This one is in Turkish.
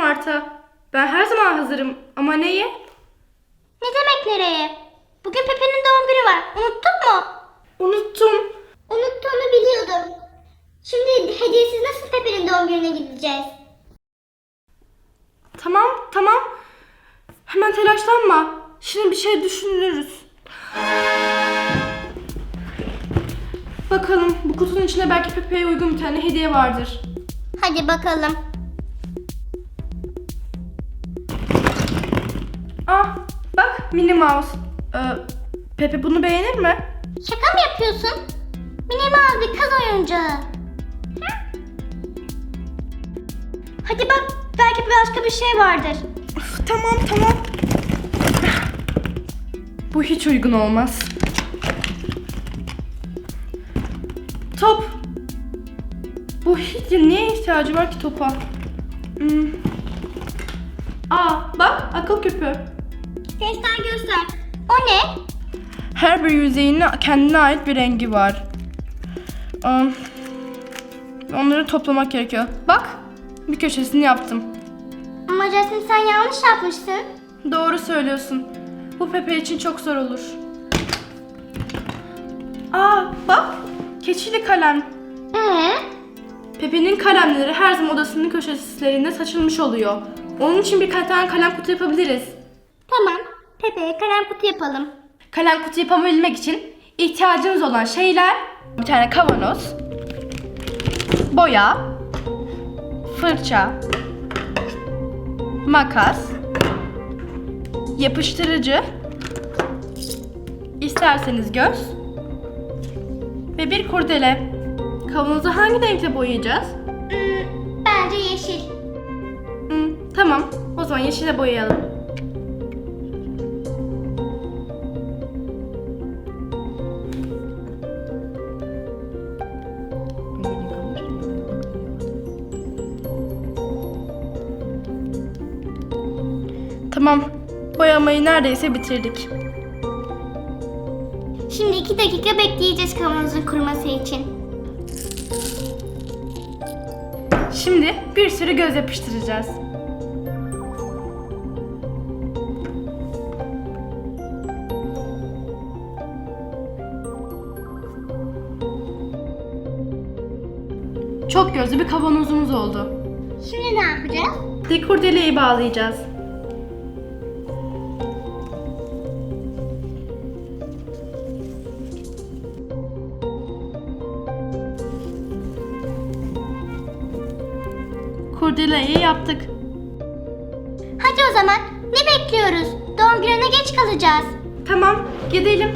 Marta. Ben her zaman hazırım ama neye? Ne demek nereye? Bugün Pepe'nin doğum günü var. Unuttun mu? Unuttum. Unuttuğunu biliyordum. Şimdi hediyesiz nasıl Pepe'nin doğum gününe gideceğiz? Tamam, tamam. Hemen telaşlanma. Şimdi bir şey düşünürüz. Bakalım bu kutunun içinde belki Pepe'ye uygun bir tane hediye vardır. Hadi bakalım. Minnie Mouse. Ee, Pepe bunu beğenir mi? Şaka mı yapıyorsun? Minimal bir kız oyuncağı. Hı? Hadi bak belki başka bir şey vardır. Üf, tamam, tamam. Bu hiç uygun olmaz. Top. Bu hiç niye ihtiyacı var ki topa? Hmm. Aa, bak akıl küpü. Göster göster. O ne? Her bir yüzeyinin kendine ait bir rengi var. Am, onları toplamak gerekiyor. Bak, bir köşesini yaptım. Ama Justin sen yanlış yapmışsın. Doğru söylüyorsun. Bu Pepe için çok zor olur. Aa, bak, keçili kalem. Ee? Pepe'nin kalemleri her zaman odasının köşelerinde saçılmış oluyor. Onun için bir tane kalem kutu yapabiliriz. Tamam. Pepe'ye kalem kutu yapalım. Kalem kutu yapabilmek için ihtiyacımız olan şeyler bir tane kavanoz, boya, fırça, makas, yapıştırıcı, isterseniz göz ve bir kurdele. Kavanozu hangi renkle boyayacağız? Hmm, bence yeşil. Hmm, tamam, o zaman yeşile boyayalım. Tamam, boyamayı neredeyse bitirdik. Şimdi iki dakika bekleyeceğiz kavanozun kuruması için. Şimdi bir sürü göz yapıştıracağız. Çok gözlü bir kavanozumuz oldu. Şimdi ne yapacağız? Dekordeleyi bağlayacağız. Kurdeleyi yaptık. Hadi o zaman ne bekliyoruz? Doğum gününe geç kalacağız. Tamam, gidelim.